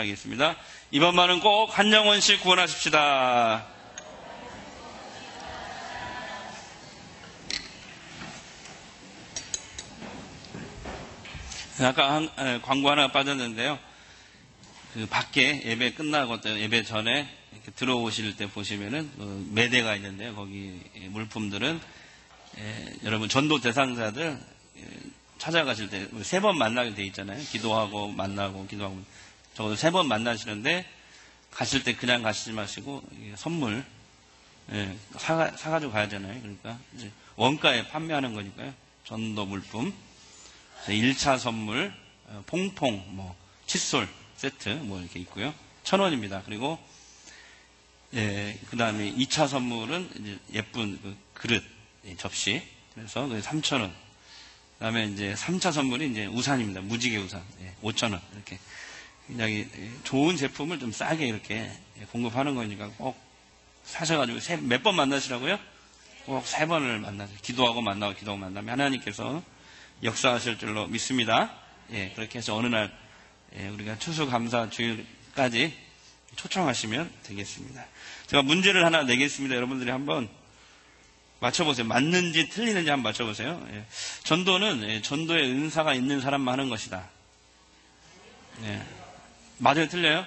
감사하겠습니다. 이번만은 꼭 한 영혼씩 구원하십시다. 아까 한, 에, 광고 하나 빠졌는데요. 그 밖에 예배 끝나고 또 예배 전에 들어오실 때 보시면은 그 매대가 있는데요. 거기 물품들은 에, 여러분 전도 대상자들 에, 찾아가실 때 세 번 만나게 돼 있잖아요. 기도하고 만나고 기도하고 적어도 세 번 만나시는데 가실 때 그냥 가시지 마시고 선물 예, 사, 사가지고 가야잖아요. 그러니까 원가에 판매하는 거니까요. 전도 물품 1차 선물, 어, 퐁퐁, 뭐, 칫솔 세트, 뭐, 이렇게 있고요. 천 원입니다. 그리고, 예, 그 다음에 2차 선물은 예쁜 그 그릇, 예, 접시. 그래서 3천 원. 그 다음에 이제 3차 선물이 이제 우산입니다. 무지개 우산. 예, 5천 원. 이렇게. 굉장히 좋은 제품을 좀 싸게 이렇게 공급하는 거니까 꼭 사셔가지고 몇 번 만나시라고요? 꼭 세 번을 만나죠. 기도하고 만나고 기도하고 만나면 하나님께서 역사하실 줄로 믿습니다. 예, 그렇게 해서 어느 날 예, 우리가 추수감사 주일까지 초청하시면 되겠습니다. 제가 문제를 하나 내겠습니다. 여러분들이 한번 맞춰보세요. 맞는지 틀리는지 한번 맞춰보세요. 예. 전도는 예, 전도의 은사가 있는 사람만 하는 것이다. 예. 맞아요? 틀려요?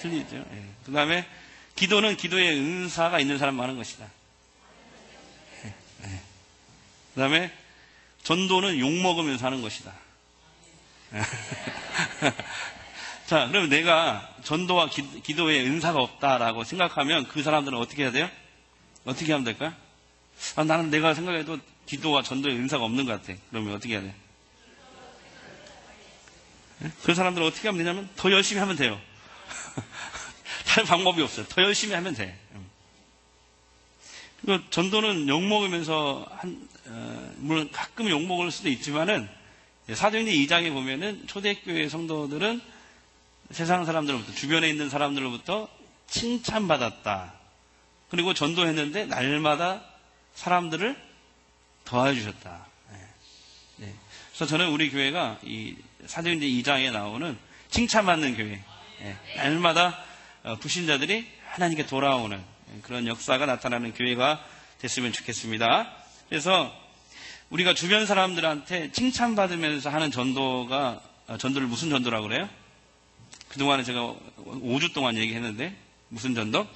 틀리죠. 예. 그 다음에 기도는 기도의 은사가 있는 사람만 하는 것이다. 예. 예. 그 다음에 전도는 욕 먹으면서 하는 것이다. 자, 그럼 내가 전도와 기, 도에 은사가 없다라고 생각하면 그 사람들은 어떻게 해야 돼요? 어떻게 하면 될까요? 아, 나는 내가 생각해도 기도와 전도에 은사가 없는 것 같아. 그러면 어떻게 해야 돼? 네? 그 사람들은 어떻게 하면 되냐면 더 열심히 하면 돼요. 다른 방법이 없어요. 더 열심히 하면 돼. 그 전도는 욕 먹으면서 한, 어, 물론 가끔 욕 먹을 수도 있지만은 사도행전 2장에 보면은 초대교회 성도들은 세상 사람들로부터 주변에 있는 사람들로부터 칭찬받았다. 그리고 전도했는데 날마다 사람들을 도와주셨다. 네. 네. 그래서 저는 우리 교회가 이 사도행전 2장에 나오는 칭찬받는 교회, 네. 날마다 어, 불신자들이 하나님께 돌아오는 그런 역사가 나타나는 교회가 됐으면 좋겠습니다. 그래서 우리가 주변 사람들한테 칭찬받으면서 하는 전도가 아, 전도를 무슨 전도라고 그래요? 그동안에 제가 5주 동안 얘기했는데 무슨 전도?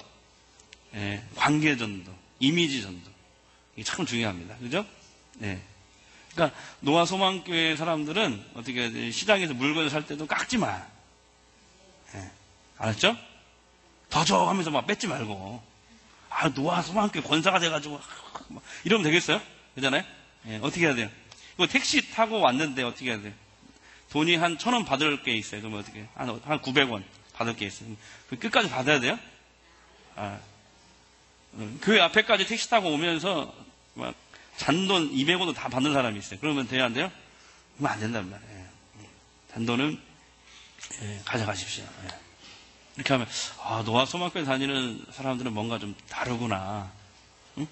예, 관계 전도, 이미지 전도. 이게 참 중요합니다. 그죠? 예. 그러니까 노아 소망교회 사람들은 어떻게 시장에서 물건을 살 때도 깎지 마. 예. 알았죠? 더 줘 하면서 막 뺏지 말고. 아, 노아 소망교회 권사가 돼가지고 이러면 되겠어요? 그잖아요? 예, 어떻게 해야 돼요? 이거 택시 타고 왔는데 어떻게 해야 돼요? 돈이 한 천 원 받을 게 있어요. 그러면 어떻게? 한, 한 900원 받을 게 있어요. 그 끝까지 받아야 돼요? 아, 음, 그 앞에까지 택시 타고 오면서 막 잔돈 200원도 다 받는 사람이 있어요. 그러면 돼야 안 돼요? 그러면 안 된단 말이에요. 잔돈은 예, 가져가십시오. 예. 이렇게 하면 아 노아 소망교회 다니는 사람들은 뭔가 좀 다르구나. 응?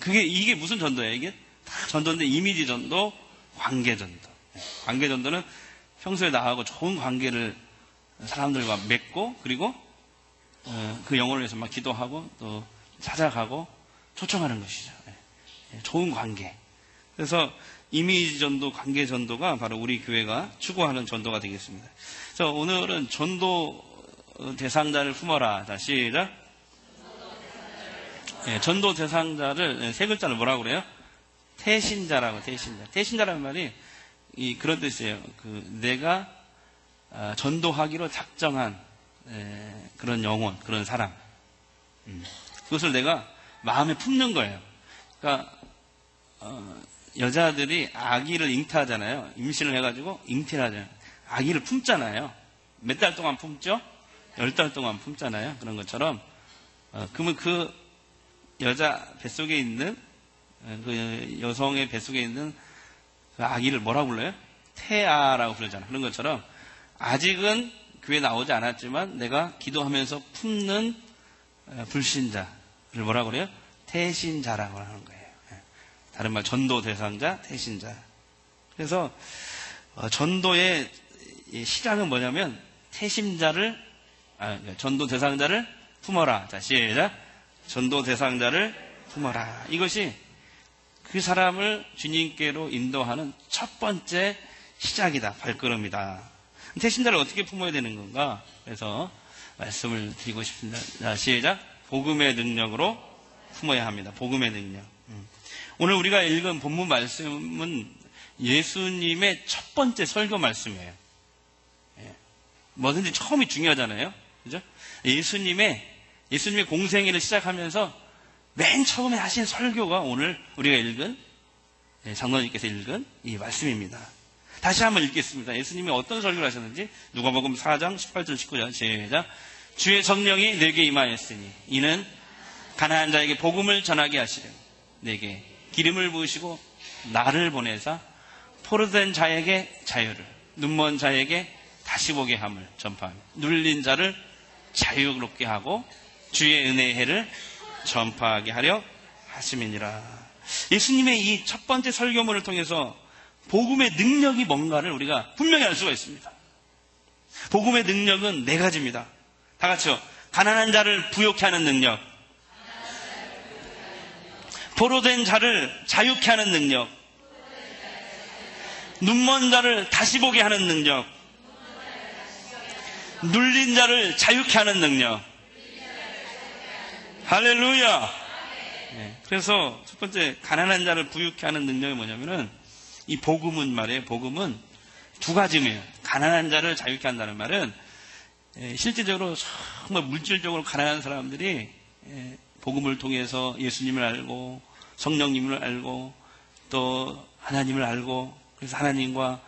그게 이게 무슨 전도예요? 이게 다 전도인데 이미지 전도, 관계 전도. 관계 전도는 평소에 나하고 좋은 관계를 사람들과 맺고 그리고 어, 그 영혼을 위해서 막 기도하고 또 찾아가고 초청하는 것이죠. 예. 예, 좋은 관계. 그래서 이미지 전도, 관계 전도가 바로 우리 교회가 추구하는 전도가 되겠습니다. 그래서 오늘은 전도 대상자를 품어라. 자, 시작. 예, 전도 대상자를 세 글자를 뭐라고 그래요? 태신자라고 태신자. 태신자라는 말이 이 그런 뜻이에요. 그 내가 아, 전도하기로 작정한 에, 그런 영혼, 그런 사람. 음. 그것을 내가 마음에 품는 거예요. 그러니까 어, 여자들이 아기를 잉태하잖아요. 임신을 해가지고 잉태를 하잖아요. 아기를 품잖아요. 몇 달 동안 품죠? 열 달 동안 품잖아요. 그런 것처럼 어, 그러면 그 여자 뱃속에 있는 그 여성의 뱃속에 있는 그 아기를 뭐라고 불러요? 태아라고 부르잖아. 그런 것처럼 아직은 교회 나오지 않았지만 내가 기도하면서 품는 어, 불신자를 뭐라고 그래요? 태신자라고 하는 거예요. 예. 다른 말 전도 대상자, 태신자. 그래서 어, 전도의 시작은 뭐냐면 태심자를 아, 전도 대상자를 품어라. 자, 시작. 전도 대상자를 품어라. 이것이 그 사람을 주님께로 인도하는 첫 번째 시작이다. 발걸음이다. 태신자를 어떻게 품어야 되는 건가? 그래서 말씀을 드리고 싶습니다. 자, 시작. 복음의 능력으로 품어야 합니다. 복음의 능력. 음. 오늘 우리가 읽은 본문 말씀은 예수님의 첫 번째 설교 말씀이에요. 예. 뭐든지 처음이 중요하잖아요. 그죠? 예수님의, 예수님의 공생애를 시작하면서 맨 처음에 하신 설교가 오늘 우리가 읽은, 예, 장로님께서 읽은 이 말씀입니다. 다시 한번 읽겠습니다. 예수님이 어떤 설교를 하셨는지 누가복음 4장 18절 19절 시작. 주의 성령이 내게 임하였으니 이는 가난한 자에게 복음을 전하게 하시려 내게 기름을 부으시고 나를 보내사 포로된 자에게 자유를 눈먼 자에게 다시 보게 함을 전파하며 눌린 자를 자유롭게 하고 주의 은혜의 해를 전파하게 하려 하심이니라. 예수님의 이 첫 번째 설교문을 통해서 복음의 능력이 뭔가를 우리가 분명히 알 수가 있습니다. 복음의 능력은 네 가지입니다. 다 같이요. 가난한 자를 부욕케 하는 능력. 포로된 자를 자유케 하는 능력. 눈먼 자를 다시 보게 하는 능력. 눌린 자를 자유케 하는 능력. 할렐루야. 네, 그래서 첫 번째 가난한 자를 부유케 하는 능력이 뭐냐면은 이 복음은 말이에요. 복음은 두 가지입니다. 가난한 자를 자유케 한다는 말은 예, 실제적으로 정말 물질적으로 가난한 사람들이 예, 복음을 통해서 예수님을 알고 성령님을 알고 또 하나님을 알고 그래서 하나님과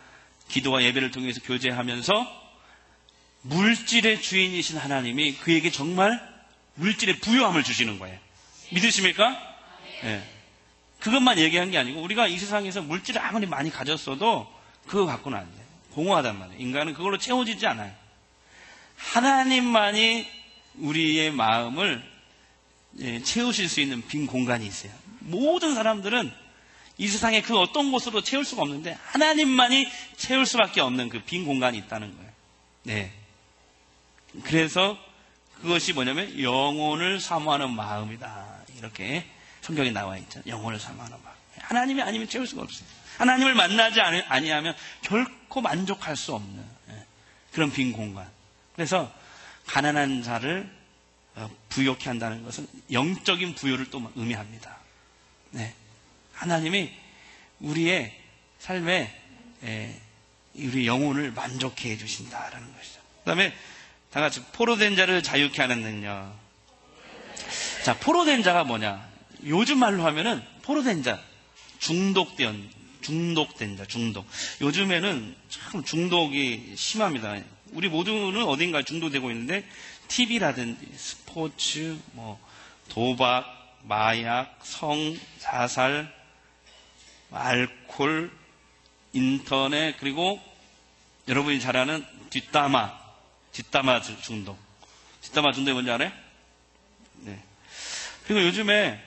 기도와 예배를 통해서 교제하면서 물질의 주인이신 하나님이 그에게 정말 물질의 부유함을 주시는 거예요. 믿으십니까? 네. 그것만 얘기한 게 아니고 우리가 이 세상에서 물질을 아무리 많이 가졌어도 그거 갖고는 안 돼. 공허하단 말이에요. 인간은 그걸로 채워지지 않아요. 하나님만이 우리의 마음을 예, 채우실 수 있는 빈 공간이 있어요. 모든 사람들은 이 세상에 그 어떤 곳으로 채울 수가 없는데 하나님만이 채울 수밖에 없는 그 빈 공간이 있다는 거예요. 네. 그래서 그것이 뭐냐면 영혼을 사모하는 마음이다. 이렇게 성경에 나와 있죠. 영혼을 사모하는 마음. 하나님이 아니면 채울 수가 없어요. 하나님을 만나지 아니하면 결코 만족할 수 없는 예, 그런 빈 공간. 그래서 가난한 자를 어, 부욕케 한다는 것은 영적인 부여를 또 의미합니다. 네. 하나님이 우리의 삶에 예, 우리 영혼을 만족해 해 주신다라는 것이죠. 그 다음에 다 같이 포로된 자를 자유케 하는 능력. 자, 포로된 자가 뭐냐? 요즘 말로 하면은 포로된 자, 중독된, 중독된 자, 중독. 요즘에는 참 중독이 심합니다. 우리 모두는 어딘가에 중독되고 있는데, TV라든지 스포츠, 뭐, 도박, 마약, 성, 자살, 알콜, 인터넷, 그리고 여러분이 잘 아는 뒷담화, 뒷담화 중독. 뒷담화 중독이 뭔지 알아요? 네. 그리고 요즘에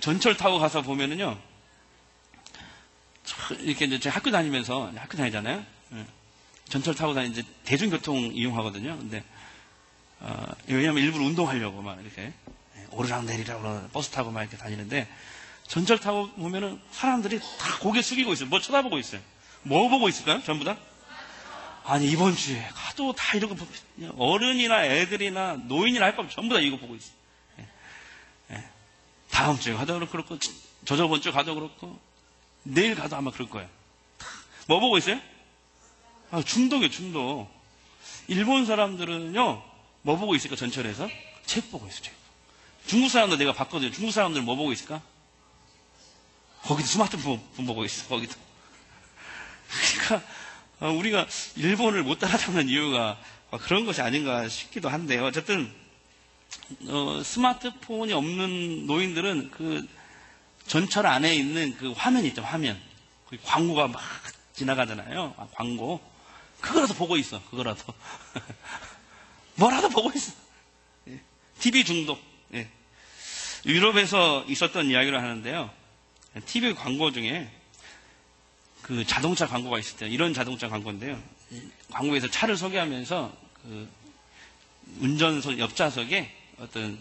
전철 타고 가서 보면은요, 이렇게 이제 제가 학교 다니면서 학교 다니잖아요. 네. 전철 타고 다니는데 대중교통 이용하거든요. 근데 어, 왜냐하면 일부러 운동하려고 막 이렇게 네, 오르락 내리락 버스 타고 막 이렇게 다니는데 전철 타고 보면은 사람들이 다 고개 숙이고 있어요. 뭐 쳐다보고 있어요. 뭐 보고 있을까요? 전부 다? 아니 이번 주에 가도 다 이러고 어른이나 애들이나 노인이나 할 거면 전부 다 이거 보고 있어. 예. 예. 다음 주에 가도 그렇고 저저번 주에 가도 그렇고 내일 가도 아마 그럴 거예요. 뭐 보고 있어요? 아, 중독이에요 중독. 일본 사람들은요 뭐 보고 있을까 전철에서 책 보고 있어요. 책. 중국 사람들 내가 봤거든요. 중국 사람들 뭐 보고 있을까? 거기도 스마트폰 보고 있어. 거기도. 그러니까 어, 우리가 일본을 못 따라잡는 이유가 그런 것이 아닌가 싶기도 한데요. 어쨌든 어, 스마트폰이 없는 노인들은 그 전철 안에 있는 그 화면 있죠, 화면. 그 광고가 막 지나가잖아요. 아, 광고. 그거라도 보고 있어, 그거라도. 뭐라도 보고 있어. 예. TV 중독. 예. 유럽에서 있었던 이야기를 하는데요. TV 광고 중에 그 자동차 광고가 있을 때 이런 자동차 광고인데요. 광고에서 차를 소개하면서 그그 운전석 옆좌석에 어떤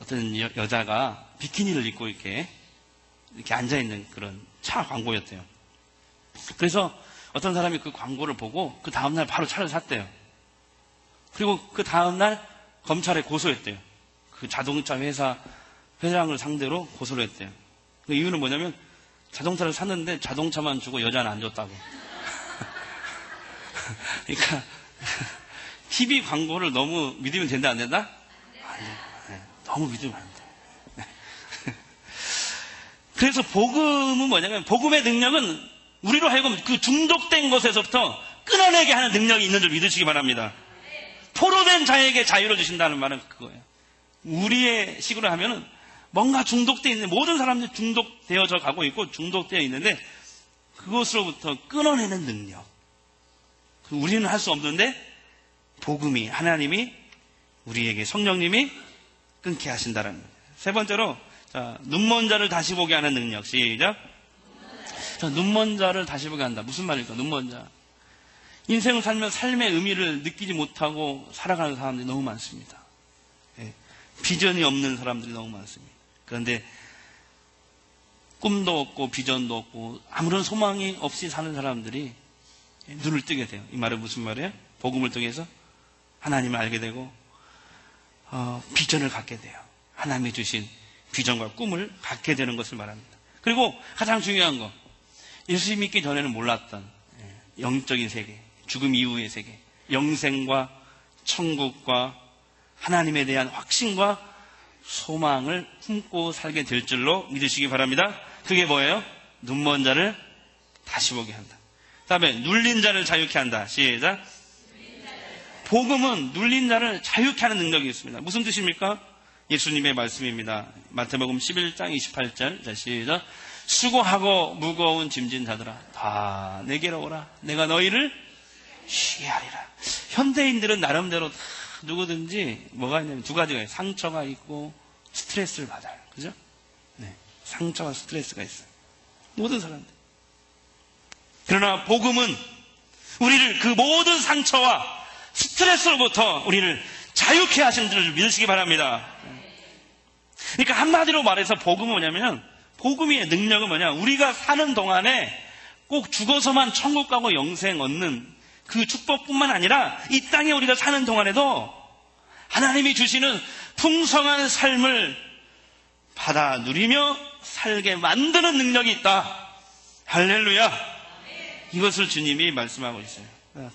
어떤 여, 여자가 비키니를 입고 이렇게 이렇게 앉아 있는 그런 차 광고였대요. 그래서 어떤 사람이 그 광고를 보고 그 다음날 바로 차를 샀대요. 그리고 그 다음날 검찰에 고소했대요. 그 자동차 회사 회장을 상대로 고소를 했대요. 그 이유는 뭐냐면 자동차를 샀는데 자동차만 주고 여자는 안 줬다고. 그러니까 TV 광고를 너무 믿으면 된다 안 된다? 안 돼. 네, 너무 믿으면 안 돼. 네. 그래서 복음은 뭐냐면 복음의 능력은 우리로 하여금 그 중독된 것에서부터 끊어내게 하는 능력이 있는 줄 믿으시기 바랍니다. 포로된 자에게 자유를 주신다는 말은 그거예요. 우리의 식으로 하면은 뭔가 중독되어 있는 모든 사람들이 중독되어져 가고 있고 중독되어 있는데 그것으로부터 끊어내는 능력. 그 우리는 할 수 없는데 복음이 하나님이 우리에게 성령님이 끊게 하신다는 거예요. 세 번째로 자, 눈먼 자를 다시 보게 하는 능력. 시작. 자, 눈먼 자를 다시 보게 한다. 무슨 말일까? 눈먼 자. 인생을 살면 삶의 의미를 느끼지 못하고 살아가는 사람들이 너무 많습니다. 예. 비전이 없는 사람들이 너무 많습니다. 그런데 꿈도 없고 비전도 없고 아무런 소망이 없이 사는 사람들이 눈을 뜨게 돼요. 이 말은 무슨 말이에요? 복음을 통해서 하나님을 알게 되고 어, 비전을 갖게 돼요. 하나님이 주신 비전과 꿈을 갖게 되는 것을 말합니다. 그리고 가장 중요한 거 예수 믿기 전에는 몰랐던 예, 영적인 세계, 죽음 이후의 세계, 영생과 천국과 하나님에 대한 확신과 소망을 품고 살게 될 줄로 믿으시기 바랍니다. 그게 뭐예요? 눈먼 자를 다시 보게 한다. 그 다음에 눌린 자를 자유케 한다. 시작. 복음은 눌린 자를 자유케 하는 능력이 있습니다. 무슨 뜻입니까? 예수님의 말씀입니다. 마태복음 11장 28절. 자, 시작. 수고하고 무거운 짐진 자들아, 다 내게로 오라. 내가 너희를 쉬게 하리라. 현대인들은 나름대로 다 누구든지 뭐가 있냐면 두 가지가 있어요. 상처가 있고 스트레스를 받아요. 그죠? 네. 상처와 스트레스가 있어요. 모든 사람들. 그러나 복음은 우리를 그 모든 상처와 스트레스로부터 우리를 자유케 하신 줄을 믿으시기 바랍니다. 그러니까 한마디로 말해서 복음은 뭐냐면 복음의 능력은 뭐냐? 우리가 사는 동안에 꼭 죽어서만 천국 가고 영생 얻는 그 축복뿐만 아니라 이 땅에 우리가 사는 동안에도 하나님이 주시는 풍성한 삶을 받아 누리며 살게 만드는 능력이 있다. 할렐루야. 이것을 주님이 말씀하고 있어요.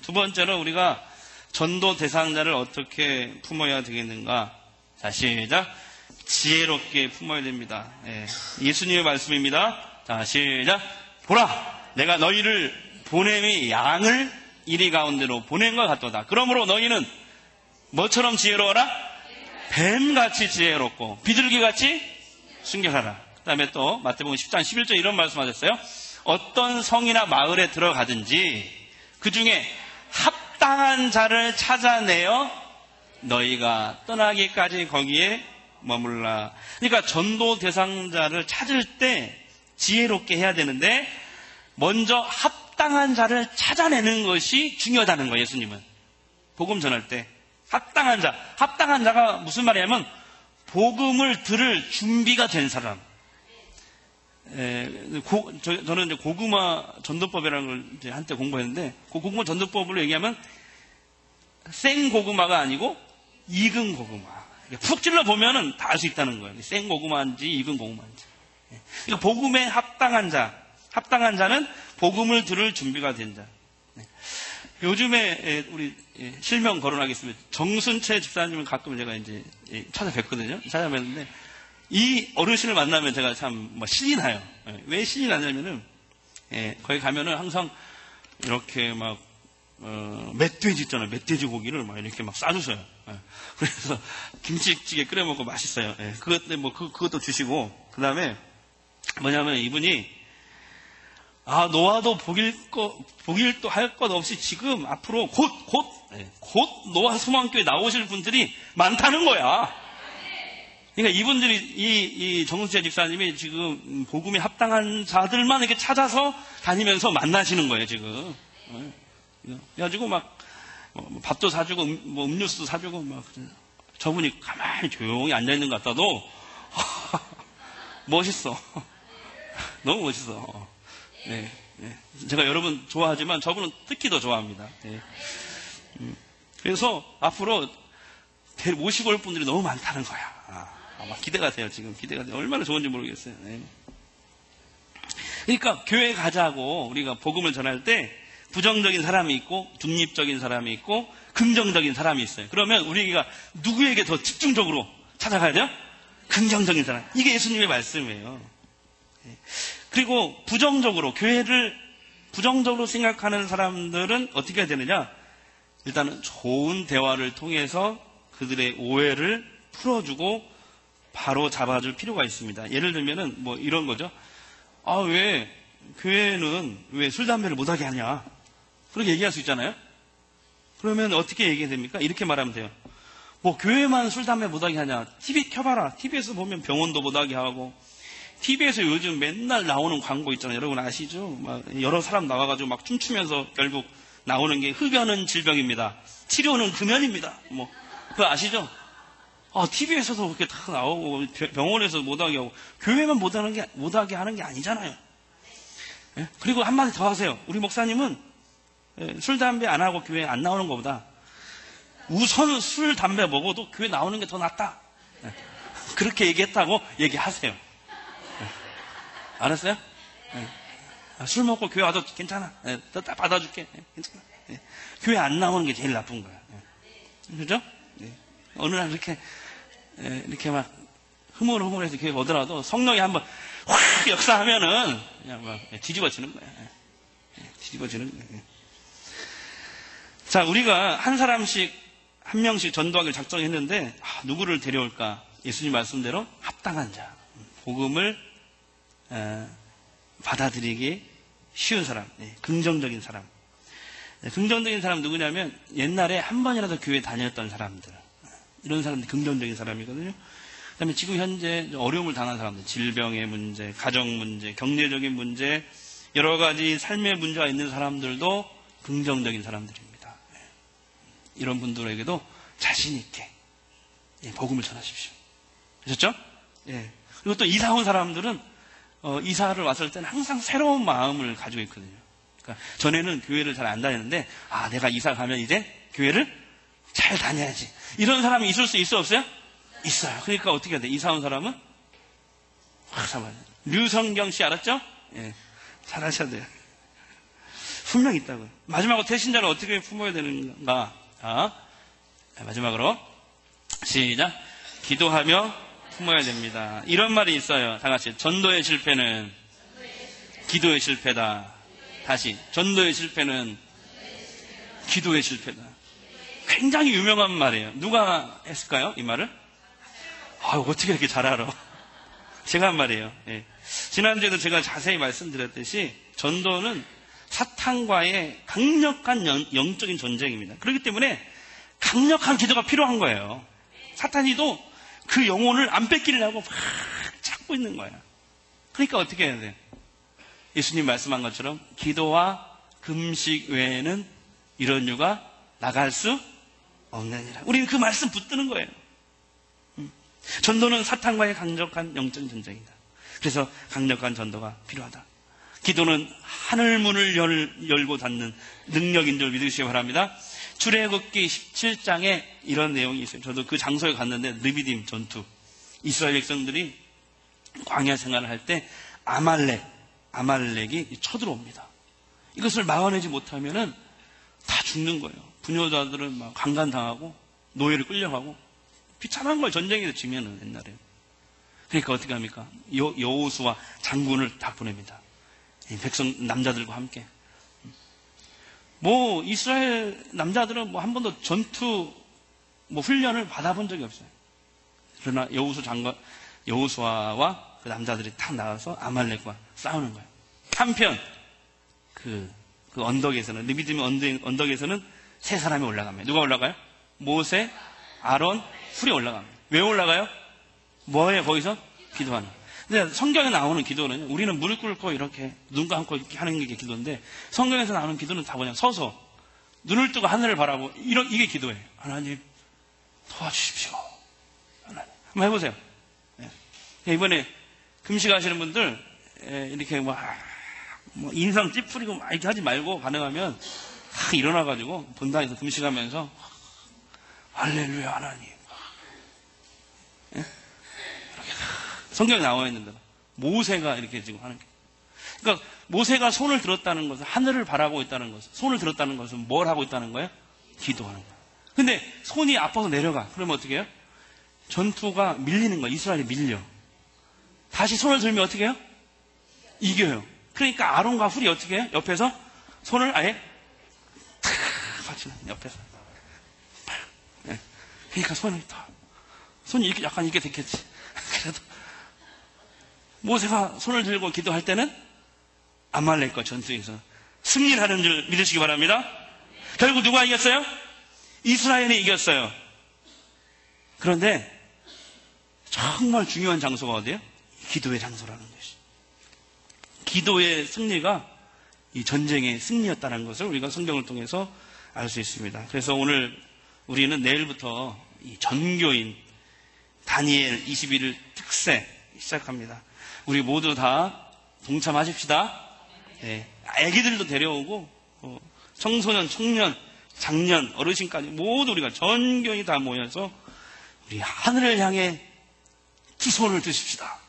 두 번째로 우리가 전도 대상자를 어떻게 품어야 되겠는가? 자, 시작. 지혜롭게 품어야 됩니다. 예. 수님의 말씀입니다. 자, 시작. 보라, 내가 너희를 보냄이 양을 이리 가운데로 보낸 것 같도다. 그러므로 너희는 뭐처럼 지혜로워라? 뱀같이 지혜롭고 비둘기같이 순결하라. 그 다음에 또 마태복음 10장 11절 이런 말씀하셨어요. 어떤 성이나 마을에 들어가든지 그 중에 합당한 자를 찾아내어 너희가 떠나기까지 거기에 머물라. 그러니까 전도 대상자를 찾을 때 지혜롭게 해야 되는데 먼저 합 당한 자를 찾아내는 것이 중요하다는 거예요, 예수님은. 복음 전할 때 합당한 자. 합당한 자가 무슨 말이냐면 복음을 들을 준비가 된 사람. 에, 고, 저, 저는 이제 고구마 전도법이라는 걸 한때 공부했는데 그 고구마 전도법으로 얘기하면 생 고구마가 아니고 익은 고구마. 푹 찔러 보면은 다 알 수 있다는 거예요. 생 고구마인지 익은 고구마인지. 그러니까 복음에 합당한 자, 합당한 자는 복음을 들을 준비가 된 자. 네. 요즘에 우리 실명 거론하겠습니다. 정순채 집사님을 가끔 제가 이제 찾아뵙거든요. 찾아뵙는데 이 어르신을 만나면 제가 참뭐 신이 나요. 예, 왜 신이 나냐면은 거기 가면은 항상 이렇게 막 어, 멧돼지 있잖아요. 멧돼지 고기를 막 이렇게 막 싸주셔요. 예. 그래서 김치찌개 끓여 먹고 맛있어요. 예. 그것, 뭐, 그, 그것도 주시고, 그 다음에 뭐냐면 이분이, 아, 노아도 복일 거, 복일도 할것 없이 지금 앞으로 곧, 곧, 예. 곧 노아 소망교회 나오실 분들이 많다는 거야. 그러니까 이분들이, 이, 이 정수재 집사님이 지금 복음에 합당한 자들만 이렇게 찾아서 다니면서 만나시는 거예요, 지금. 예. 그래가지고 막 뭐, 뭐 밥도 사주고 음, 뭐 음료수도 사주고 막 저분이 가만히 조용히 앉아 있는 것 같아도 멋있어. 너무 멋있어. 네, 네, 제가 여러분 좋아하지만 저분은 특히 더 좋아합니다. 네. 음, 그래서 앞으로 모시고 올 분들이 너무 많다는 거야. 아, 아마 기대가 돼요. 지금 기대가 돼요. 얼마나 좋은지 모르겠어요. 네. 그러니까 교회 가자고 우리가 복음을 전할 때 부정적인 사람이 있고 중립적인 사람이 있고 긍정적인 사람이 있어요. 그러면 우리가 누구에게 더 집중적으로 찾아가야 돼요? 긍정적인 사람. 이게 예수님의 말씀이에요. 예. 그리고 부정적으로 교회를 부정적으로 생각하는 사람들은 어떻게 해야 되느냐? 일단은 좋은 대화를 통해서 그들의 오해를 풀어주고 바로 잡아줄 필요가 있습니다. 예를 들면은 뭐 이런 거죠. 아, 왜 교회는 왜 술, 담배를 못하게 하냐? 그렇게 얘기할 수 있잖아요? 그러면 어떻게 얘기해야 됩니까? 이렇게 말하면 돼요. 뭐 교회만 술, 담배 못하게 하냐? TV 켜봐라. TV에서 보면 병원도 못하게 하고, TV에서 요즘 맨날 나오는 광고 있잖아요. 여러분 아시죠? 막 여러 사람 나와가지고 막 춤추면서 결국 나오는 게 흡연은 질병입니다. 치료는 금연입니다. 뭐, 그거 아시죠? 아, TV에서도 그렇게 다 나오고, 병원에서 못하게 하고, 교회만 못하는 게, 못하게 하는 게 아니잖아요. 예? 그리고 한마디 더 하세요. 우리 목사님은 예, 술, 담배 안 하고 교회 안 나오는 것보다 우선 술, 담배 먹어도 교회 나오는 게 더 낫다. 예. 그렇게 얘기했다고 얘기하세요. 예. 알았어요? 아, 술 먹고 교회 와도 괜찮아. 다 받아줄게. 괜찮아. 교회 안 나오는 게 제일 나쁜 거야. 그죠? 어느 날 이렇게, 이렇게 막 흐물흐물해서 교회 오더라도 성령이 한번 확 역사하면은 그냥 막 뒤집어지는 거야. 뒤집어지는 거야. 자, 우리가 한 사람씩, 한 명씩 전도하기를 작정했는데, 아, 누구를 데려올까? 예수님 말씀대로 합당한 자. 복음을 에, 받아들이기 쉬운 사람, 네, 긍정적인 사람. 네, 긍정적인 사람 누구냐면 옛날에 한 번이라도 교회 다녔던 사람들. 이런 사람들 긍정적인 사람이거든요. 그 다음에 지금 현재 어려움을 당한 사람들, 질병의 문제, 가정 문제, 경제적인 문제, 여러 가지 삶의 문제가 있는 사람들도 긍정적인 사람들입니다. 이런 분들에게도 자신 있게 예, 복음을 전하십시오. 그렇죠? 예. 그리고 또 이사 온 사람들은 어, 이사를 왔을 때는 항상 새로운 마음을 가지고 있거든요. 그러니까 전에는 교회를 잘 안 다녔는데 아 내가 이사 가면 이제 교회를 잘 다녀야지. 이런 사람이 있을 수 있어 없어요? 있어요. 그러니까 어떻게 해야 돼? 이사 온 사람은 확 잡아야 돼. 류성경 씨 알았죠? 예. 잘 하셔야 돼요. 분명 있다고요. 마지막으로 대신자를 어떻게 품어야 되는가? 자, 마지막으로 시작. 기도하며 품어야 됩니다. 이런 말이 있어요. 다 같이 전도의 실패는 기도의 실패다. 다시 전도의 실패는 기도의 실패다. 굉장히 유명한 말이에요. 누가 했을까요? 이 말을? 아, 어떻게 이렇게 잘 알아? 제가 한 말이에요. 예. 지난주에도 제가 자세히 말씀드렸듯이 전도는 사탄과의 강력한 영, 적인 전쟁입니다. 그렇기 때문에 강력한 기도가 필요한 거예요. 사탄이도 그 영혼을 안 뺏기려고 막 찾고 있는 거야. 그러니까 어떻게 해야 돼? 예수님 말씀한 것처럼 기도와 금식 외에는 이런 유가 나갈 수 없느니라. 우리는 그 말씀 붙드는 거예요. 음. 전도는 사탄과의 강력한 영적인 전쟁이다. 그래서 강력한 전도가 필요하다. 기도는 하늘 문을 열, 열고 닫는 능력인 줄 믿으시기 바랍니다. 출애굽기 17장에 이런 내용이 있어요. 저도 그 장소에 갔는데 느비딤 전투. 이스라엘 백성들이 광야 생활을 할 때 아말렉, 아말렉이 쳐들어옵니다. 이것을 막아내지 못하면은 다 죽는 거예요. 부녀자들은 막 강간당하고 노예를 끌려가고 비참한 걸 전쟁에서 지면은 옛날에. 그러니까 어떻게 합니까? 여, 여호수와 장군을 다 보냅니다. 백성 남자들과 함께. 뭐 이스라엘 남자들은 뭐 한 번도 전투 뭐 훈련을 받아본 적이 없어요. 그러나 여우수 장관 여우수아와 그 남자들이 탁 나와서 아말렉과 싸우는 거예요. 한편 그, 그 언덕에서는 느비드미 언덕, 언덕에서는 세 사람이 올라갑니다. 누가 올라가요? 모세, 아론, 풀이 올라갑니다. 왜 올라가요? 뭐예요? 거기서 기도하는. 근데 성경에 나오는 기도는 우리는 무릎 꿇고 이렇게 눈 감고 이렇게 하는 게 기도인데 성경에서 나오는 기도는 다 그냥 서서 눈을 뜨고 하늘을 바라고 이런 이게 기도예요. 하나님 도와주십시오. 하나님 한번 해보세요. 네. 이번에 금식하시는 분들 이렇게 뭐, 뭐 인상 찌푸리고 막 이렇게 하지 말고 가능하면 딱 일어나가지고 본당에서 금식하면서 할렐루야 하나님. 성경에 나와 있는데 모세가 이렇게 지금 하는 게. 그러니까 모세가 손을 들었다는 것은 하늘을 바라고 있다는 것은 손을 들었다는 것은 뭘 하고 있다는 거예요? 기도하는 거예요. 근데 손이 아파서 내려가. 그러면 어떻게 해요? 전투가 밀리는 거예요. 이스라엘이 밀려. 다시 손을 들면 어떻게 해요? 이겨요. 그러니까 아론과 훌이 어떻게 해요? 옆에서 손을 아예 탁 받치는 옆에서. 네. 그러니까 손이 더 손이 이렇게 약간 이렇게 됐겠지. 모세가 손을 들고 기도할 때는 아말렉과 전투에서 승리를 하는 줄 믿으시기 바랍니다. 결국 누가 이겼어요? 이스라엘이 이겼어요. 그런데 정말 중요한 장소가 어디예요? 기도의 장소라는 것이. 기도의 승리가 이 전쟁의 승리였다는 것을 우리가 성경을 통해서 알 수 있습니다. 그래서 오늘 우리는 내일부터 이 전교인 다니엘 21일 특세 시작합니다. 우리 모두 다 동참하십시다. 네, 아기들도 데려오고 어, 청소년, 청년, 장년, 어르신까지 모두 우리가 전교인이 다 모여서 우리 하늘을 향해 기손을 드십시다.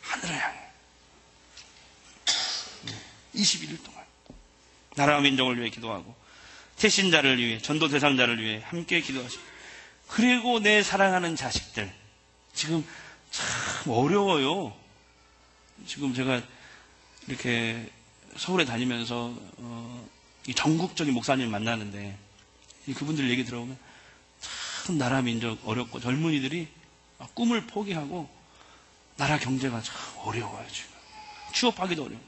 하늘을 향해. 21일 동안. 나라와 민족을 위해 기도하고, 태신자를 위해, 전도 대상자를 위해 함께 기도하시고, 그리고 내 사랑하는 자식들. 지금 참 어려워요. 지금 제가 이렇게 서울에 다니면서, 어, 이 전국적인 목사님 만나는데, 그분들 얘기 들어보면 참 나라 민족 어렵고 젊은이들이 꿈을 포기하고 나라 경제가 참 어려워요, 지금. 취업하기도 어려워.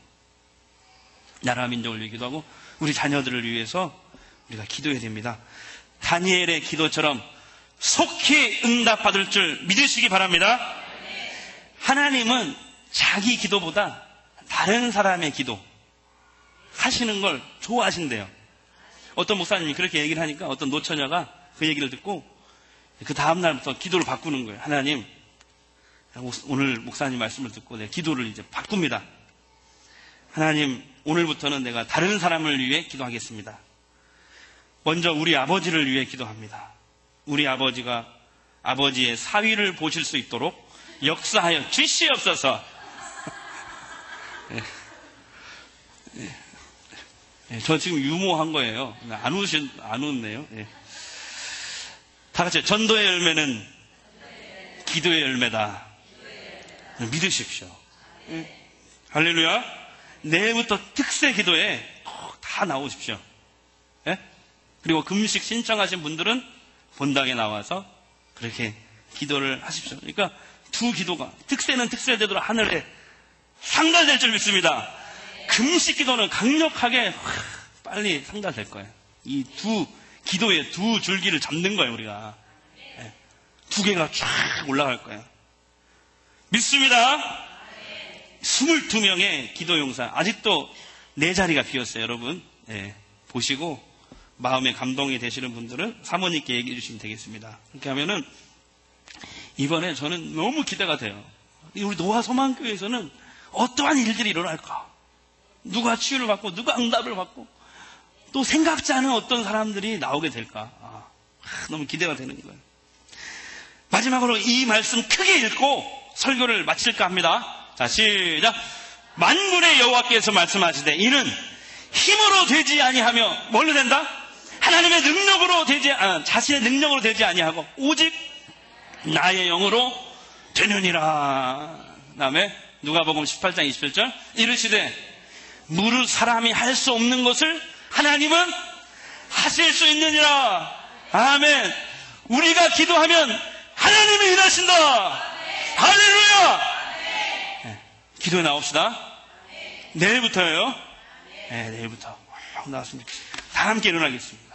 나라 민족을 위해 기도 하고 우리 자녀들을 위해서 우리가 기도해야 됩니다. 다니엘의 기도처럼 속히 응답받을 줄 믿으시기 바랍니다. 하나님은 자기 기도보다 다른 사람의 기도 하시는 걸 좋아하신대요. 어떤 목사님이 그렇게 얘기를 하니까 어떤 노처녀가 그 얘기를 듣고 그 다음 날부터 기도를 바꾸는 거예요. 하나님, 오늘 목사님 말씀을 듣고 내 기도를 이제 바꿉니다. 하나님, 오늘부터는 내가 다른 사람을 위해 기도하겠습니다. 먼저 우리 아버지를 위해 기도합니다. 우리 아버지가 아버지의 사위를 보실 수 있도록 역사하여 주시옵소서. 예. 예. 예. 저 지금 유모한 거예요. 안 웃으신, 안 웃네요. 예. 다 같이 전도의 열매는 기도의 열매다. 믿으십시오. 할렐루야. 내일부터 특세 기도에 다 나오십시오. 예? 그리고 금식 신청하신 분들은 본당에 나와서 그렇게 기도를 하십시오. 그러니까 두 기도가 특세는 특세대로 하늘에 상달될 줄 믿습니다. 금식 기도는 강력하게 빨리 상달될 거예요. 이 두 기도의 두 줄기를 잡는 거예요, 우리가. 네. 두 개가 쫙 올라갈 거예요. 믿습니다. 22명의 기도 용사. 아직도 네 자리가 비었어요, 여러분. 네. 보시고 마음에 감동이 되시는 분들은 사모님께 얘기해 주시면 되겠습니다. 그렇게 하면은 이번에 저는 너무 기대가 돼요. 우리 노화 소망교회에서는 어떠한 일들이 일어날까? 누가 치유를 받고, 누가 응답을 받고, 또 생각지 않은 어떤 사람들이 나오게 될까? 아, 너무 기대가 되는 거예요. 마지막으로 이 말씀 크게 읽고 설교를 마칠까 합니다. 자, 시작. 만군의 여호와께서 말씀하시되 이는 힘으로 되지 아니하며 뭘로 된다? 하나님의 능력으로 되지 아, 자신의 능력으로 되지 아니하고 오직 나의 영으로 되느니라. 다음에 누가복음 18장 27절 이르시되 무릇 사람이 할 수 없는 것을 하나님은 하실 수 있느니라. 아멘. 우리가 기도하면 하나님이 일하신다. 할렐루야. 네, 기도에 나옵시다. 내일부터요. 네, 내일부터 나왔으면 좋겠습니다. 다 함께 일어나겠습니다.